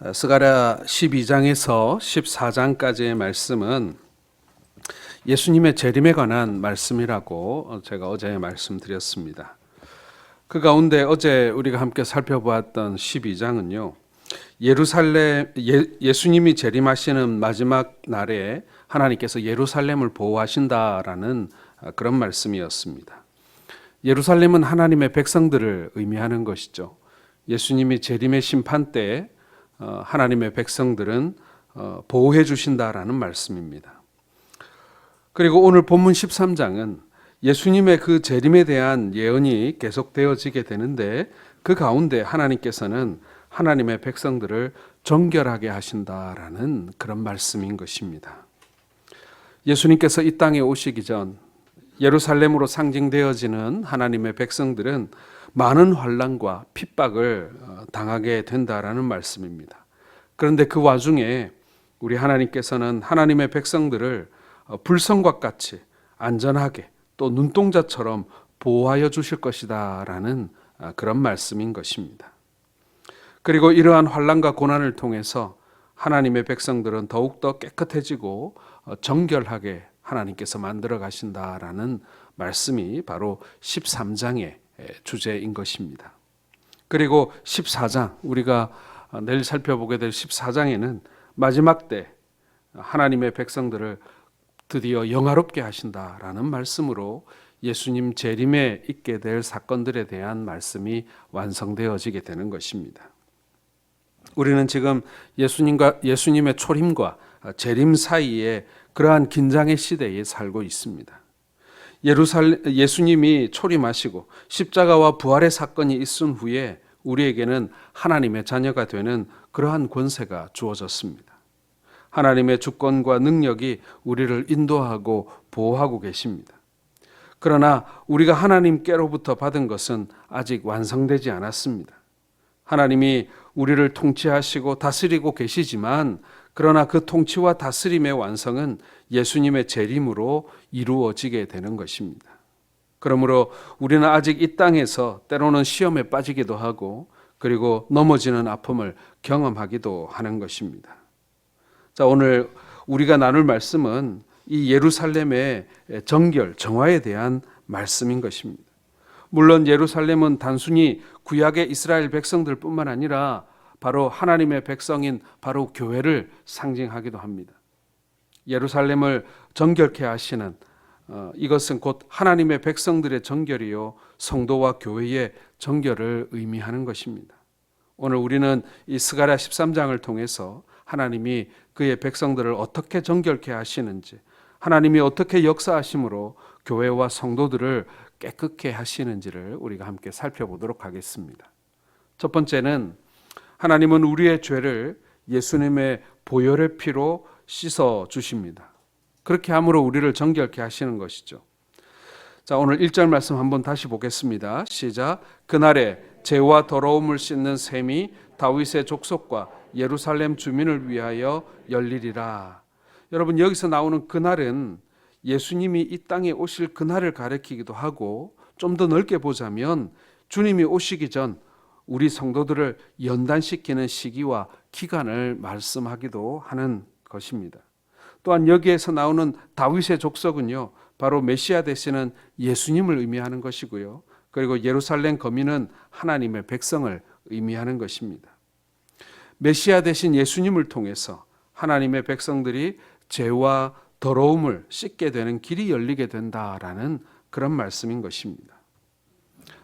스가랴 12장에서 14장까지의 말씀은 예수님의 재림에 관한 말씀이라고 제가 어제 말씀드렸습니다. 그 가운데 어제 우리가 함께 살펴보았던 12장은요. 예루살렘 예, 수님이 재림하시는 마지막 날에 하나님께서 예루살렘을 보호하신다라는 그런 말씀이었습니다. 예루살렘은 하나님의 백성들을 의미하는 것이죠. 예수님이 재림의 심판 때 어, 하나님의 백성들은 어, 보호해 주신다라는 말씀입니다. 그리고 오늘 본문 13장은 예수님의 그 재림에 대한 예언이 계속되어지게 되는데 그 가운데 하나님께서는 하나님의 백성들을 정결하게 하신다라는 그런 말씀인 것입니다. 예수님께서 이 땅에 오시기 전 예루살렘으로 상징되어지는 하나님의 백성들은 많은 환란과 핍박을 어, 당하게 된다라는 말씀입니다. 그런데 그 와중에 우리 하나님께서는 하나님의 백성들을 어, 불성과 같이 안전하게 또 눈동자처럼 보호하여 주실 것이다라는 어, 그런 말씀인 것입니다. 그리고 이러한 환란과 고난을 통해서 하나님의 백성들은 더욱더 깨끗해지고 정결하게 하나님께서 만들어 가신다라는 말씀이 바로 13장의 주제인 것입니다. 그리고 14장 우리가 내일 살펴보게 될 14장에는 마지막 때 하나님의 백성들을 드디어 영화롭게 하신다라는 말씀으로 예수님 재림에 있게 될 사건들에 대한 말씀이 완성되어지게 되는 것입니다. 우리는 지금 예수님과 예수님의 초림과 재림 사이에 그러한 긴장의 시대에 살고 있습니다. 예루살렘 예수님이 초림하시고 십자가와 부활의 사건이 있은 후에 우리에게는 하나님의 자녀가 되는 그러한 권세가 주어졌습니다. 하나님의 주권과 능력이 우리를 인도하고 보호하고 계십니다. 그러나 우리가 하나님께로부터 받은 것은 아직 완성되지 않았습니다. 하나님이 우리를 통치하시고 다스리고 계시지만 그러나 그 통치와 다스림의 완성은 예수님의 재림으로 이루어지게 되는 것입니다. 그러므로 우리는 아직 이 땅에서 때로는 시험에 빠지기도 하고 그리고 넘어지는 아픔을 경험하기도 하는 것입니다. 자, 오늘 우리가 나눌 말씀은 이 예루살렘의 정결, 정화에 대한 말씀인 것입니다. 물론 예루살렘은 단순히 구약의 이스라엘 백성들뿐만 아니라 바로 하나님의 백성인 바로 교회를 상징하기도 합니다. 예루살렘을 정결케 하시는 어, 이것은 곧 하나님의 백성들의 정결이요 성도와 교회의 정결을 의미하는 것입니다. 오늘 우리는 이 스가랴 13장을 통해서 하나님이 그의 백성들을 어떻게 정결케 하시는지 하나님이 어떻게 역사하심으로 교회와 성도들을 깨끗게 하시는지를 우리가 함께 살펴보도록 하겠습니다. 첫 번째는 하나님은 우리의 죄를 예수님의 보혈의 피로 씻어 주십니다. 그렇게 함으로 우리를 정결케 하시는 것이죠. 자, 오늘 1절 말씀 한번 다시 보겠습니다. 시작. 그날에 죄와 더러움을 씻는 셈이 다윗의 족속과 예루살렘 주민을 위하여 열리리라. 여러분 여기서 나오는 그날은 예수님이 이 땅에 오실 그날을 가리키기도 하고 좀 더 넓게 보자면 주님이 오시기 전 우리 성도들을 연단시키는 시기와 기간을 말씀하기도 하는 것입니다. 또한 여기에서 나오는 다윗의 족속은요, 바로 메시아 되시는 예수님을 의미하는 것이고요. 그리고 예루살렘 거민은 하나님의 백성을 의미하는 것입니다. 메시아 되신 예수님을 통해서 하나님의 백성들이 죄와 더러움을 씻게 되는 길이 열리게 된다라는 그런 말씀인 것입니다.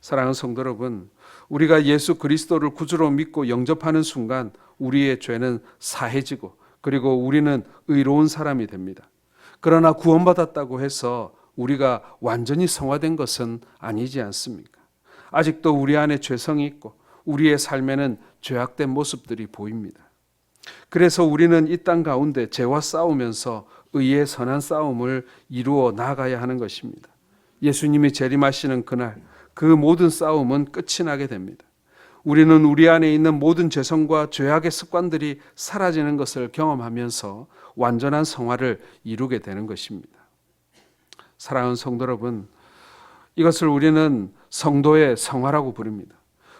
사랑하는 성도 여러분, 우리가 예수 그리스도를 구주로 믿고 영접하는 순간 우리의 죄는 사해지고 그리고 우리는 의로운 사람이 됩니다. 그러나 구원받았다고 해서 우리가 완전히 성화된 것은 아니지 않습니까? 아직도 우리 안에 죄성이 있고 우리의 삶에는 죄악된 모습들이 보입니다. 그래서 우리는 이 땅 가운데 죄와 싸우면서 의의 선한 싸움을 이루어 나가야 하는 것입니다. 예수님이 재림하시는 그날 그 모든 싸움은 끝이 나게 됩니다. 우리는 우리 안에 있는 모든 죄성과 죄악의 습관들이 사라지는 것을 경험하면서 완전한 성화를 이루게 되는 것입니다. 사랑하는 성도 여러분, 이것을 우리는 성도의 성화라고 부릅니다.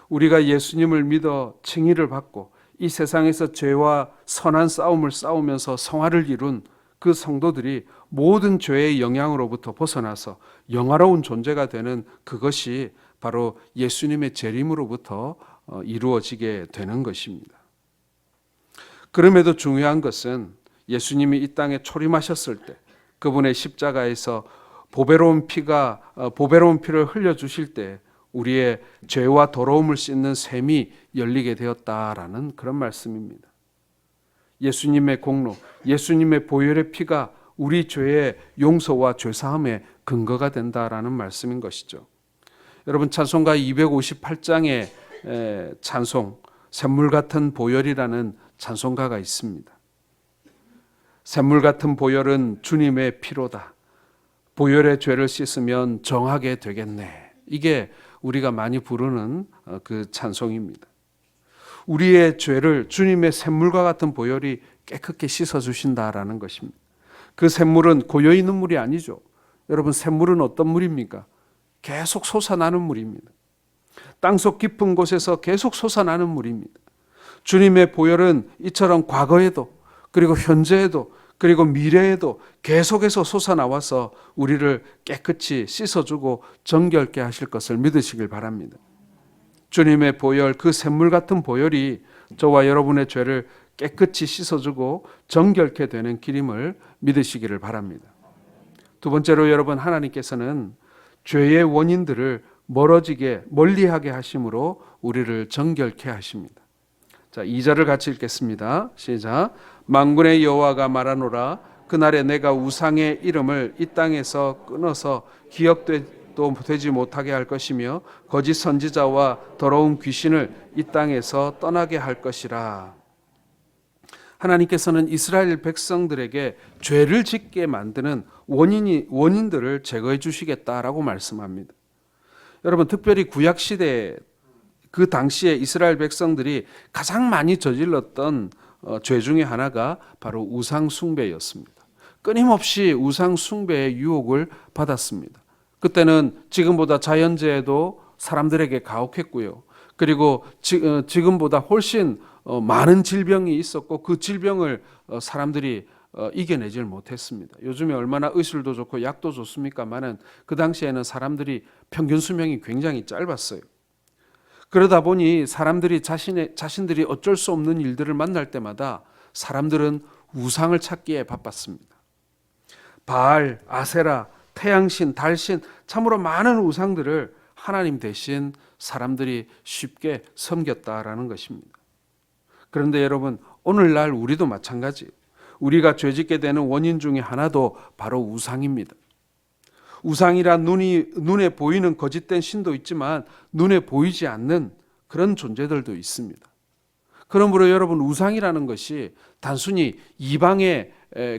우리가 예수님을 믿어 칭의를 받고 이 세상에서 죄와 선한 싸움을 싸우면서 성화를 이룬 그 성도들이 모든 죄의 영향으로부터 벗어나서 영화로운 존재가 되는 그것이 바로 예수님의 재림으로부터 어, 이루어지게 되는 것입니다. 그럼에도 중요한 것은 예수님이 이 땅에 초림하셨을 때 그분의 십자가에서 보배로운 피가 어, 보배로운 피를 흘려 주실 때 우리의 죄와 더러움을 씻는 샘이 열리게 되었다라는 그런 말씀입니다. 예수님의 공로, 예수님의 보혈의 피가 우리 죄의 용서와 죄 사함의 근거가 된다라는 말씀인 것이죠. 여러분 찬송가 258장의 찬송 샘물 같은 보혈이라는 찬송가가 있습니다. 샘물 같은 보혈은 주님의 피로다. 보혈의 죄를 씻으면 정하게 되겠네. 이게 우리가 많이 부르는 어, 그 찬송입니다. 우리의 죄를 주님의 샘물과 같은 보혈이 깨끗게 씻어 주신다라는 것입니다. 그 샘물은 고여 있는 물이 아니죠. 여러분 샘물은 어떤 물입니까? 계속 솟아나는 물입니다. 땅속 깊은 곳에서 계속 솟아나는 물입니다. 주님의 보혈은 이처럼 과거에도 그리고 현재에도 그리고 미래에도 계속해서 솟아나와서 우리를 깨끗이 씻어주고 정결케 하실 것을 믿으시길 바랍니다. 주님의 보혈, 그 샘물 같은 보혈이 저와 여러분의 죄를 깨끗이 씻어주고 정결케 되는 길임을 믿으시기를 바랍니다. 두 번째로 여러분 하나님께서는 죄의 원인들을 멀어지게 멀리하게 하심으로 우리를 정결케 하십니다. 자, 2절을 같이 읽겠습니다. 시작. 만군의 여호와가 말하노라 그날에 내가 우상의 이름을 이 땅에서 끊어서 기억 도 되지 못하게 할 것이며 거짓 선지자와 더러운 귀신을 이 땅에서 떠나게 할 것이라. 하나님께서는 이스라엘 백성들에게 죄를 짓게 만드는 원인이 원인들을 제거해 주시겠다라고 말씀합니다. 여러분 특별히 구약 시대 그 당시에 이스라엘 백성들이 가장 많이 저질렀던 어, 죄 중에 하나가 바로 우상 숭배였습니다. 끊임없이 우상 숭배의 유혹을 받았습니다. 그때는 지금보다 자연재해도 사람들에게 가혹했고요. 그리고 지, 금보다 훨씬 어, 많은 질병이 있었고 그 질병을 어, 사람들이 이겨내질 못했습니다. 요즘에 얼마나 의술도 좋고 약도 좋습니까만은 그 당시에는 사람들이 평균 수명이 굉장히 짧았어요. 그러다 보니 사람들이 자신의 자신들이 어쩔 수 없는 일들을 만날 때마다 사람들은 우상을 찾기에 바빴습니다. 바알, 아세라, 태양신, 달신 참으로 많은 우상들을 하나님 대신 사람들이 쉽게 섬겼다라는 것입니다. 그런데 여러분 오늘날 우리도 마찬가지. 우리가 죄짓게 되는 원인 중에 하나도 바로 우상입니다. 우상이란 눈이 눈에 보이는 거짓된 신도 있지만 눈에 보이지 않는 그런 존재들도 있습니다. 그러므로 여러분 우상이라는 것이 단순히 이방의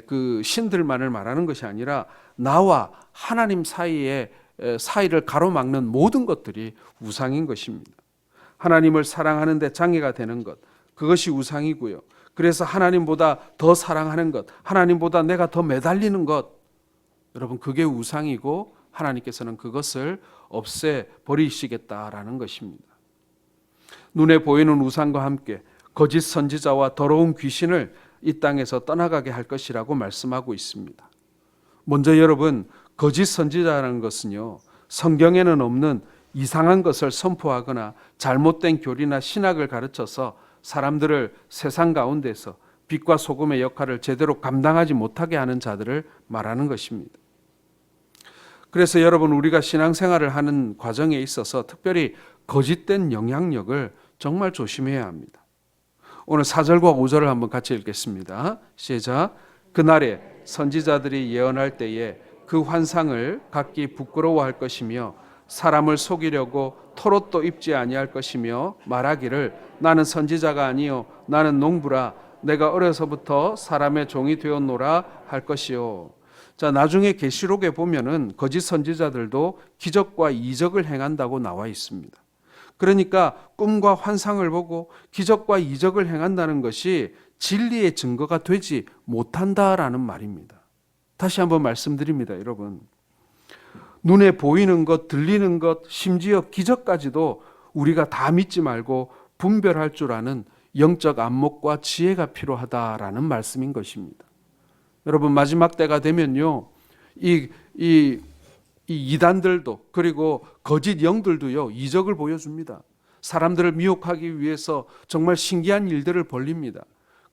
그 신들만을 말하는 것이 아니라 나와 하나님 사이에 사이를 가로막는 모든 것들이 우상인 것입니다. 하나님을 사랑하는데 장애가 되는 것 그것이 우상이고요. 그래서 하나님보다 더 사랑하는 것, 하나님보다 내가 더 매달리는 것, 여러분 그게 우상이고 하나님께서는 그것을 없애 버리시겠다라는 것입니다. 눈에 보이는 우상과 함께 거짓 선지자와 더러운 귀신을 이 땅에서 떠나가게 할 것이라고 말씀하고 있습니다. 먼저 여러분 거짓 선지자라는 것은요 성경에는 없는 이상한 것을 선포하거나 잘못된 교리나 신학을 가르쳐서 사람들을 세상 가운데서 빛과 소금의 역할을 제대로 감당하지 못하게 하는 자들을 말하는 것입니다. 그래서 여러분 우리가 신앙생활을 하는 과정에 있어서 특별히 거짓된 영향력을 정말 조심해야 합니다. 오늘 4절과 5절을 한번 같이 읽겠습니다. 시작. 그날에 선지자들이 예언할 때에 그 환상을 각기 부끄러워할 것이며 사람을 속이려고 토롯도 입지 아니할 것이며 말하기를 나는 선지자가 아니요 나는 농부라 내가 어려서부터 사람의 종이 되었노라 할 것이요. 자, 나중에 계시록에 보면은 거짓 선지자들도 기적과 이적을 행한다고 나와 있습니다. 그러니까 꿈과 환상을 보고 기적과 이적을 행한다는 것이 진리의 증거가 되지 못한다라는 말입니다. 다시 한번 말씀드립니다, 여러분. 눈에 보이는 것, 들리는 것, 심지어 기적까지도 우리가 다 믿지 말고 분별할 줄 아는 영적 안목과 지혜가 필요하다라는 말씀인 것입니다. 여러분 마지막 때가 되면요. 이, 이, 이 이단들도 그리고 거짓 영들도요. 이적을 보여줍니다. 사람들을 미혹하기 위해서 정말 신기한 일들을 벌립니다.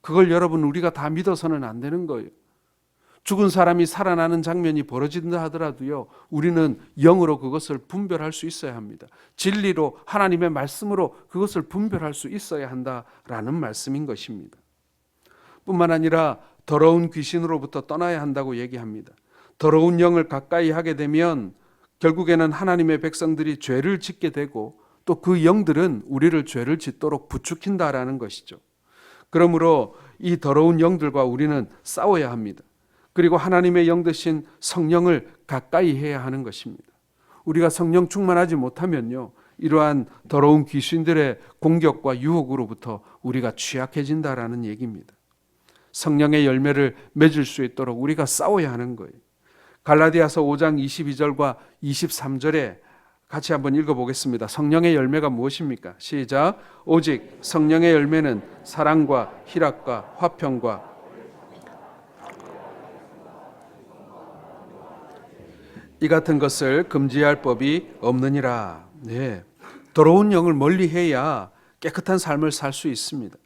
그걸 여러분 우리가 다 믿어서는 안 되는 거예요. 죽은 사람이 살아나는 장면이 벌어진다 하더라도요, 우리는 영으로 그것을 분별할 수 있어야 합니다. 진리로 하나님의 말씀으로 그것을 분별할 수 있어야 한다라는 말씀인 것입니다. 뿐만 아니라 더러운 귀신으로부터 떠나야 한다고 얘기합니다. 더러운 영을 가까이 하게 되면 결국에는 하나님의 백성들이 죄를 짓게 되고 또 그 영들은 우리를 죄를 짓도록 부추긴다라는 것이죠. 그러므로 이 더러운 영들과 우리는 싸워야 합니다. 그리고 하나님의 영 대신 성령을 가까이 해야 하는 것입니다. 우리가 성령 충만하지 못하면요. 이러한 더러운 귀신들의 공격과 유혹으로부터 우리가 취약해진다라는 얘기입니다. 성령의 열매를 맺을 수 있도록 우리가 싸워야 하는 거예요. 갈라디아서 5장 22절과 23절에 같이 한번 읽어보겠습니다. 성령의 열매가 무엇입니까? 시작. 오직 성령의 열매는 사랑과 희락과 화평과 이 같은 것을 금지할 법이 없느니라. 네. 더러운 영을 멀리해야 깨끗한 삶을 살 수 있습니다.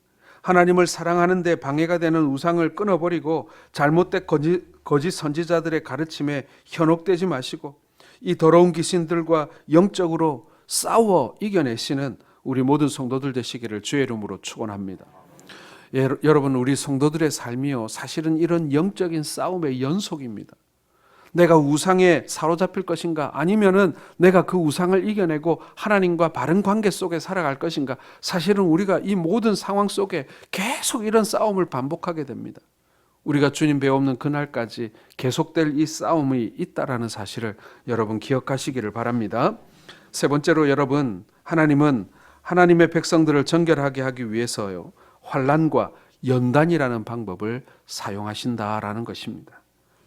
하나님을 사랑하는데 방해가 되는 우상을 끊어버리고 잘못된 거짓, 거짓 선지자들의 가르침에 현혹되지 마시고 이 더러운 귀신들과 영적으로 싸워 이겨내시는 우리 모든 성도들 되시기를 주의 이름으로 축원합니다. 예, 여러분 우리 성도들의 삶이요 사실은 이런 영적인 싸움의 연속입니다. 내가 우상에 사로잡힐 것인가 아니면은 내가 그 우상을 이겨내고 하나님과 바른 관계 속에 살아갈 것인가 사실은 우리가 이 모든 상황 속에 계속 이런 싸움을 반복하게 됩니다. 우리가 주님 배우는 그날까지 계속될 이 싸움이 있다라는 사실을 여러분 기억하시기를 바랍니다. 세 번째로 여러분 하나님은 하나님의 백성들을 정결하게 하기 위해서요 환란과 연단이라는 방법을 사용하신다라는 것입니다.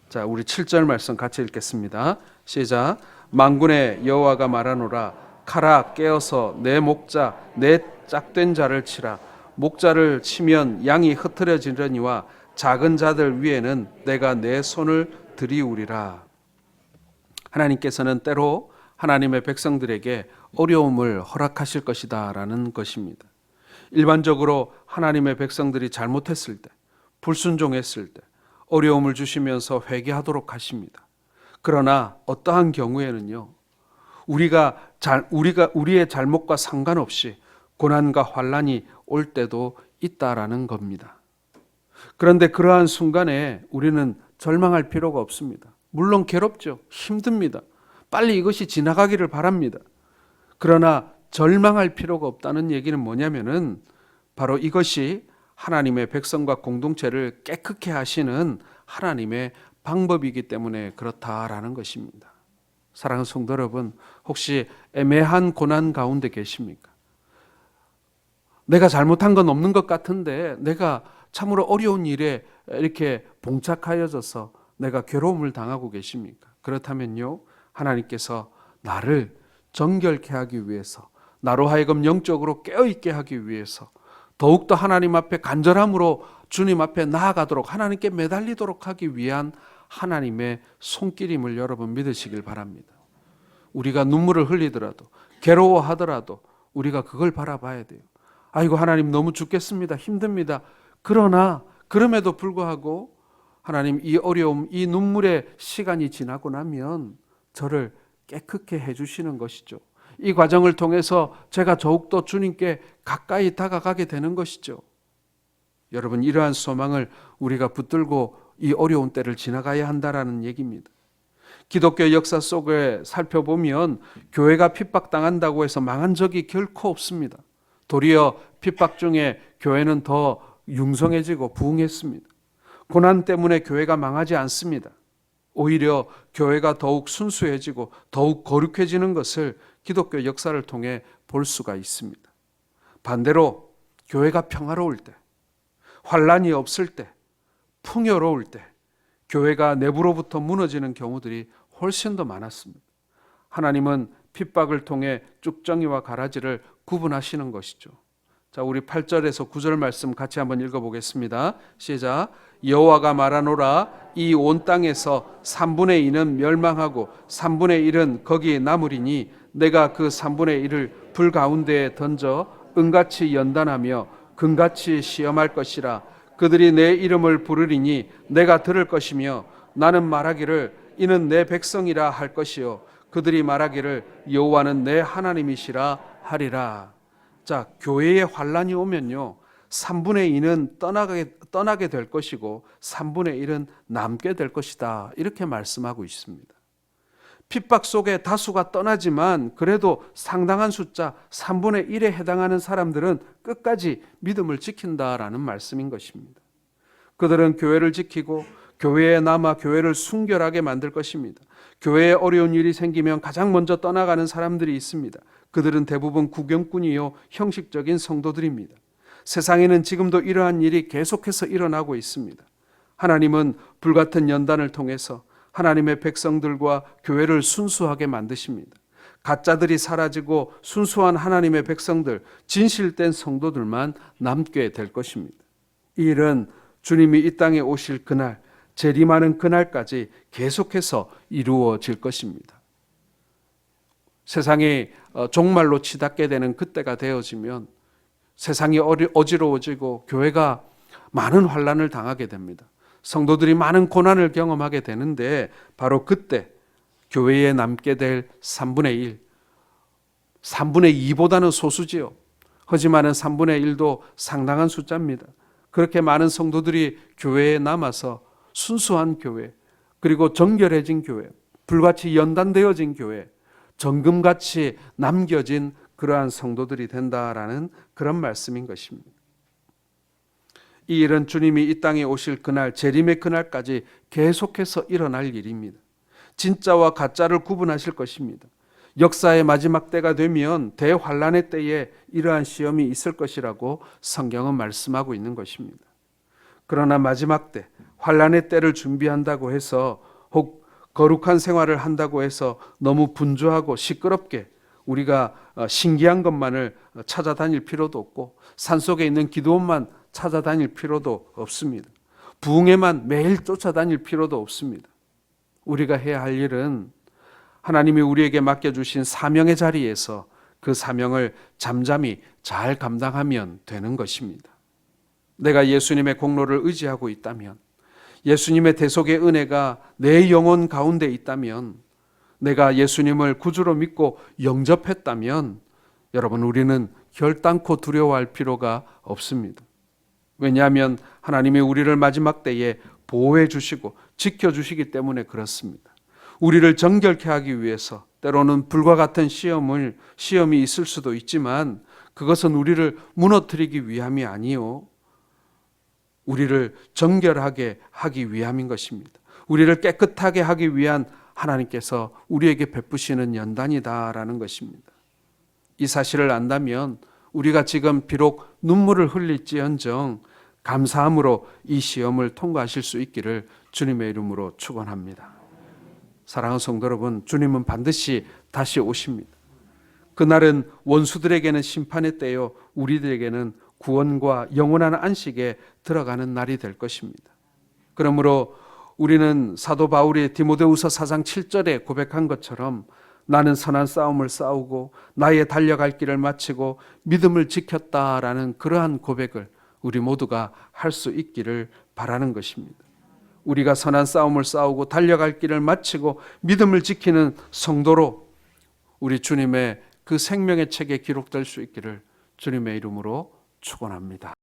자, 우리 7절 말씀 같이 읽겠습니다. 시작. 만군의 여호와가 말하노라 카라 깨어서 내 목자 내 짝된 자를 치라 목자를 치면 양이 흩어지려니와 작은 자들 위에는 내가 내 손을 들이우리라. 하나님께서는 때로 하나님의 백성들에게 어려움을 허락하실 것이다라는 것입니다. 일반적으로 하나님의 백성들이 잘못했을 때, 불순종했을 때, 어려움을 주시면서 회개하도록 하십니다. 그러나 어떠한 경우에는요, 우리가 잘, 우리가 우리의 잘못과 상관없이 고난과 환란이 올 때도 있다라는 겁니다. 그런데 그러한 순간에 우리는 절망할 필요가 없습니다. 물론 괴롭죠. 힘듭니다. 빨리 이것이 지나가기를 바랍니다. 그러나 절망할 필요가 없다는 얘기는 뭐냐면은 바로 이것이 하나님의 백성과 공동체를 깨끗게 하시는 하나님의 방법이기 때문에 그렇다라는 것입니다. 사랑하는 성도 여러분, 혹시 애매한 고난 가운데 계십니까? 내가 잘못한 건 없는 것 같은데 내가 참으로 어려운 일에 이렇게 봉착하여져서 내가 괴로움을 당하고 계십니까? 그렇다면요, 하나님께서 나를 정결케 하기 위해서, 나로 하여금 영적으로 깨어있게 하기 위해서, 더욱더 하나님 앞에 간절함으로 주님 앞에 나아가도록 하나님께 매달리도록 하기 위한 하나님의 손길임을 여러분 믿으시길 바랍니다. 우리가 눈물을 흘리더라도, 괴로워하더라도, 우리가 그걸 바라봐야 돼요. 아이고, 하나님 너무 죽겠습니다. 힘듭니다. 그러나 그럼에도 불구하고 하나님 이 어려움, 이 눈물의 시간이 지나고 나면 저를 깨끗게 해주시는 것이죠. 이 과정을 통해서 제가 더욱더 주님께 가까이 다가가게 되는 것이죠. 여러분, 이러한 소망을 우리가 붙들고 이 어려운 때를 지나가야 한다라는 얘기입니다. 기독교 역사 속에 살펴보면 교회가 핍박당한다고 해서 망한 적이 결코 없습니다. 도리어 핍박 중에 교회는 더 융성해지고 부흥했습니다. 고난 때문에 교회가 망하지 않습니다. 오히려 교회가 더욱 순수해지고 더욱 거룩해지는 것을 기독교 역사를 통해 볼 수가 있습니다. 반대로 교회가 평화로울 때, 환란이 없을 때, 풍요로울 때 교회가 내부로부터 무너지는 경우들이 훨씬 더 많았습니다. 하나님은 핍박을 통해 쭉정이와 가라지를 구분하시는 것이죠. 자, 우리 8절에서 9절 말씀 같이 한번 읽어 보겠습니다. 시작. 여호와가 말하노라 이 온 땅에서 3분의 2는 멸망하고 3분의 1은 거기 남으리니 내가 그 3분의 1을 불 가운데에 던져 은같이 연단하며 금같이 시험할 것이라 그들이 내 이름을 부르리니 내가 들을 것이며 나는 말하기를 이는 내 백성이라 할 것이요 그들이 말하기를 여호와는 내 하나님이시라 하리라. 자, 교회에 환란이 오면요. 3분의 2는 떠나게 떠나게 될 것이고 3분의 1은 남게 될 것이다. 이렇게 말씀하고 있습니다. 핍박 속에 다수가 떠나지만 그래도 상당한 숫자 3분의 1에 해당하는 사람들은 끝까지 믿음을 지킨다라는 말씀인 것입니다. 그들은 교회를 지키고 교회에 남아 교회를 순결하게 만들 것입니다. 교회에 어려운 일이 생기면 가장 먼저 떠나가는 사람들이 있습니다. 그들은 대부분 구경꾼이요 형식적인 성도들입니다. 세상에는 지금도 이러한 일이 계속해서 일어나고 있습니다. 하나님은 불같은 연단을 통해서 하나님의 백성들과 교회를 순수하게 만드십니다. 가짜들이 사라지고 순수한 하나님의 백성들, 진실된 성도들만 남게 될 것입니다. 이 일은 주님이 이 땅에 오실 그날, 재림하는 그날까지 계속해서 이루어질 것입니다. 세상이 어, 종말로 치닫게 되는 그때가 되어지면 세상이 어지러워지고 교회가 많은 환란을 당하게 됩니다. 성도들이 많은 고난을 경험하게 되는데 바로 그때 교회에 남게 될 3분의 1, 3분의 2보다는 소수지요. 하지만은 3분의 1도 상당한 숫자입니다. 그렇게 많은 성도들이 교회에 남아서 순수한 교회, 그리고 정결해진 교회, 불같이 연단되어진 교회, 정금같이 남겨진 그러한 성도들이 된다라는 그런 말씀인 것입니다. 이 일은 주님이 이 땅에 오실 그날 재림의 그날까지 계속해서 일어날 일입니다. 진짜와 가짜를 구분하실 것입니다. 역사의 마지막 때가 되면 대환란의 때에 이러한 시험이 있을 것이라고 성경은 말씀하고 있는 것입니다. 그러나 마지막 때 환란의 때를 준비한다고 해서 혹 거룩한 생활을 한다고 해서 너무 분주하고 시끄럽게 우리가 어, 신기한 것만을 찾아다닐 필요도 없고 산속에 있는 기도원만 찾아다닐 필요도 없습니다. 부흥에만 매일 쫓아다닐 필요도 없습니다. 우리가 해야 할 일은 하나님이 우리에게 맡겨주신 사명의 자리에서 그 사명을 잠잠히 잘 감당하면 되는 것입니다. 내가 예수님의 공로를 의지하고 있다면, 예수님의 대속의 은혜가 내 영혼 가운데 있다면, 내가 예수님을 구주로 믿고 영접했다면, 여러분, 우리는 결단코 두려워할 필요가 없습니다. 왜냐하면 하나님이 우리를 마지막 때에 보호해 주시고 지켜 주시기 때문에 그렇습니다. 우리를 정결케 하기 위해서 때로는 불과 같은 시험을 시험이 있을 수도 있지만 그것은 우리를 무너뜨리기 위함이 아니요. 우리를 정결하게 하기 위함인 것입니다. 우리를 깨끗하게 하기 위한 하나님께서 우리에게 베푸시는 연단이다라는 것입니다. 이 사실을 안다면 우리가 지금 비록 눈물을 흘릴지언정 감사함으로 이 시험을 통과하실 수 있기를 주님의 이름으로 축원합니다. 사랑하는 성도 여러분, 주님은 반드시 다시 오십니다. 그날은 원수들에게는 심판의 때요, 우리들에게는 구원과 영원한 안식에 들어가는 날이 될 것입니다. 그러므로 우리는 사도 바울이 디모데후서 4장 7절에 고백한 것처럼 나는 선한 싸움을 싸우고 나의 달려갈 길을 마치고 믿음을 지켰다라는 그러한 고백을 우리 모두가 할 수 있기를 바라는 것입니다. 우리가 선한 싸움을 싸우고 달려갈 길을 마치고 믿음을 지키는 성도로 우리 주님의 그 생명의 책에 기록될 수 있기를 주님의 이름으로 축원합니다.